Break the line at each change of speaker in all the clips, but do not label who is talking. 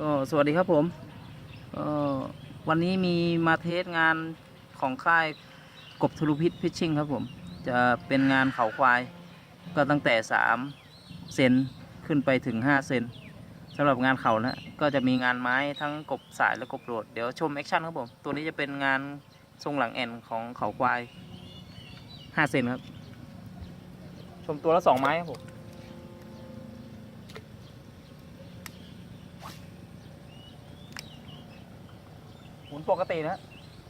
ก็สวัสดีครับผมก็วันนี้มีมาเทสงานของค่ายกบทรุพิษพิชชิ่งครับผม จะเป็นงานเขาควาย ก็ตั้งแต่ 3 เซนขึ้นไปถึง 5 เซนสำหรับงานเขานะก็จะมีงานไม้ทั้งกบสายและกบโดดเดี๋ยวชมแอคชั่นครับผม ตัวนี้จะเป็นงานทรงหลังแอนของเขาควาย 5 เซนครับ ชมตัวละ 2 ไม้ครับผม หมุน ปกตินะ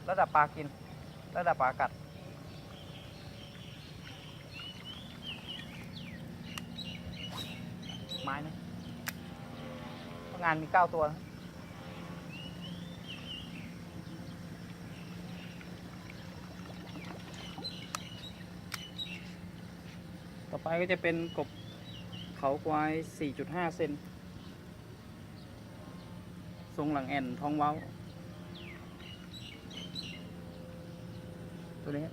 ระดับปลากิน ระดับปลากัด ไม้นะงานมีเก้าตัวนะต่อไปก็จะเป็นกบเขาควาย 4.5 เซน ทรงหลังแอนท้องเว้า ตัวนี้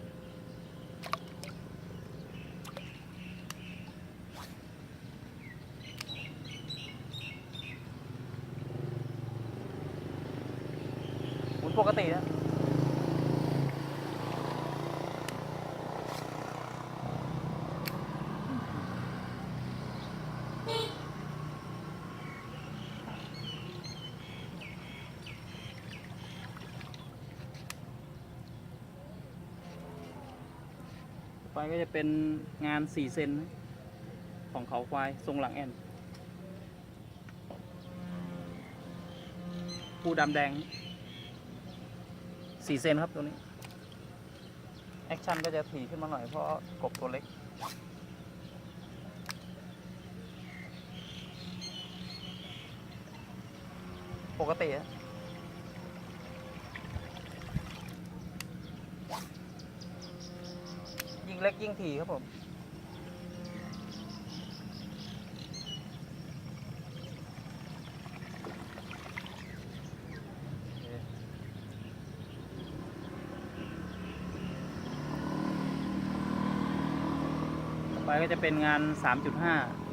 หมุนปกตินะ ไปก็จะเป็นงาน4เซนของเขาควายทรงหลังแอนปูดำแดง4เซนครับตัวนี้ แอคชั่นก็จะถี่ขึ้นมาหน่อยเพราะกบตัวเล็กปกติอะยิ่ง เล็กยิ่งถี่ครับผม ต่อไปก็จะเป็นงาน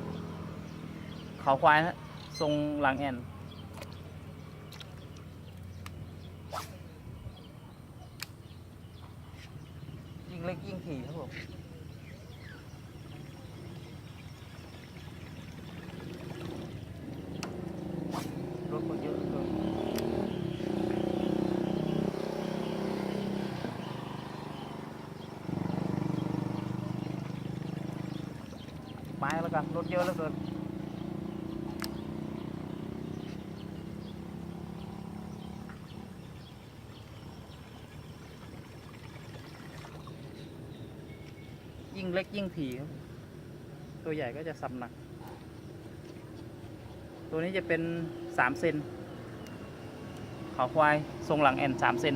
3.5 เขาควายฮะทรงหลังแอน เล็กยิ่งถี่ครับผมรถคนเยอะเหลือเกินไม้แล้วกันรถเยอะเหลือเกิน ยิ่งเล็กยิ่งถี่ครับตัวใหญ่ก็จะสับหนัก ตัวนี้จะเป็นสามเซน เขาควายทรงหลังแอนสามเซน